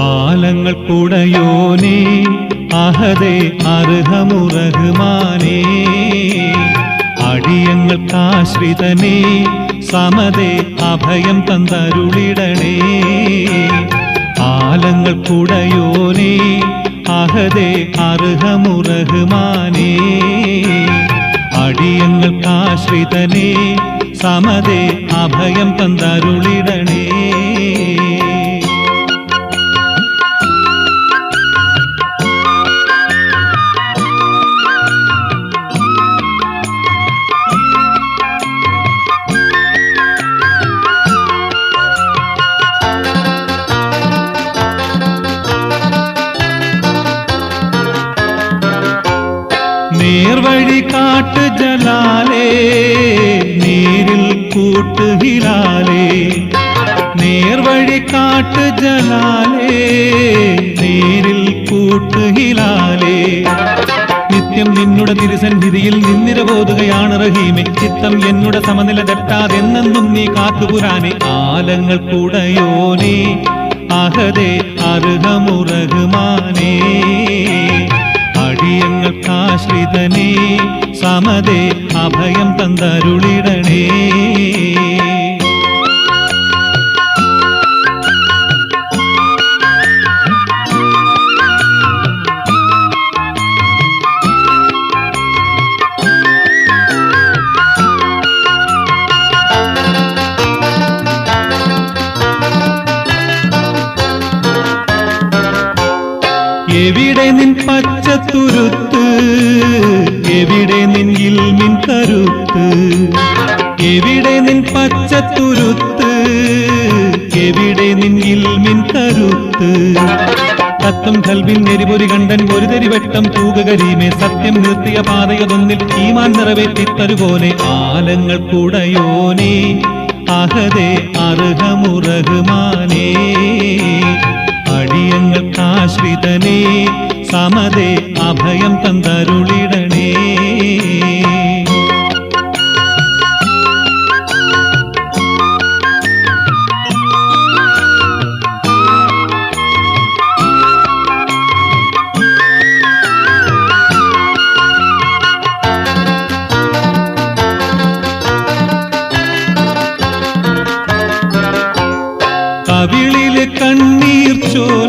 ആലങ്ങൾക്കുടയോനേ അഹദേ അർഹമുറഹ്മാനേ. അടിയങ്ങൾക്കാശ്രിതനേ സമതേ അഭയം തന്തരുളിടണേ. ആലങ്ങൾക്കുടയോനേ അഹദേ അർഹമുറഹ്മാനേ. അടിയങ്ങൾക്കാശ്രിതനേ സമതേ അഭയം തന്തരുളിടണേ. നേർവഴി കാട്ട് ജലാലേ നീരിൽ കൂട്ട് ഹിലാലേ. നേർവഴി കാട്ട് ജലാലേ നീരിൽ കൂട്ടുഹിലാലേ നിത്യം നിന്നുടെ തിരുസന്നിധിയിൽ നിന്നിരബോധുകയാണ് റഹീമെ. ചിത്തം എന്നുടെ സമനില തെറ്റാതെന്നെന്നും നീ കാത്തുപുരാനെ ആലങ്ങൾ കൂടയോനേ അഹദേ അർഹമുറഹുമാനേ. അടിയങ്ങൾക്കാശ്രിതനേ സമതേ അഭയം തന്തരുളിടണേ എവിടെ നിൻ പച്ചത്തുരുത്ത്? എവിടെ നിൻ ഇൽമിൻ കരുത്ത്? എവിടെ നിൻ പച്ചത്തുരുത്ത്? എവിടെ നിൻ ഇൽമിൻ കരുത്ത്? തത്വം കൽവിൻ നെരിപൊരി കണ്ടൻ ഒരു തെരിവട്ടം തൂകകരീമേ സത്യം നിർത്തിയ പാതയതൊന്നിൽ ഈമാൻ നിറവേറ്റിത്തരുപോലെ ആലങ്ങൾ കൂടയോനേ അഹതേ അർഹമുറഹുമാനേ. അടിയങ്ങൾക്കാശ്രിതനേ സമതേ അഭയം തന്തരുളിടണേ. കവിളിലെ കണ്ണീർ കരളിൽ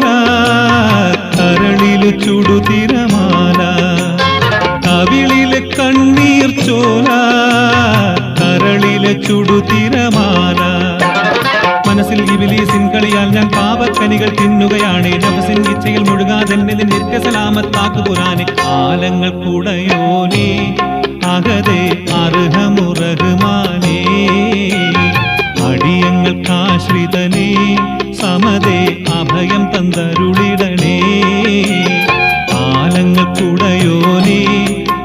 ചുടുതിരമാല കവിളിലെ കണ്ണീർ ചോല കരളിലെ ചുടുതിരമാല. മനസ്സിൽ ഇബിലീസിൻ കളിയാൽ ഞാൻ പാപക്കനികൾ തിന്നുകയാണ്. നഫസിൻ ഇച്ഛയിൽ മുഴുകാതെന്നെ നിത്യസലാമത്താക്കു പുരാനെ ആലങ്ങൾ കൂടയോനേ അകതെ അർഹമുറഹുമാനേ. അടിയങ്ങൾക്കാശ്രിതനേ സമതേ അഭയം തന്തരുളിടണേ. ആലങ്ങൾക്കുടയോനേ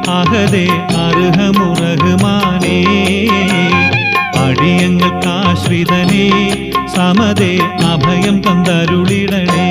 അഹദേ അർഹമുറഹുമാനേ. അടിയങ്ങൾക്കാശ്രിതനേ സമതേ അഭയം തന്തരുളിടണേ.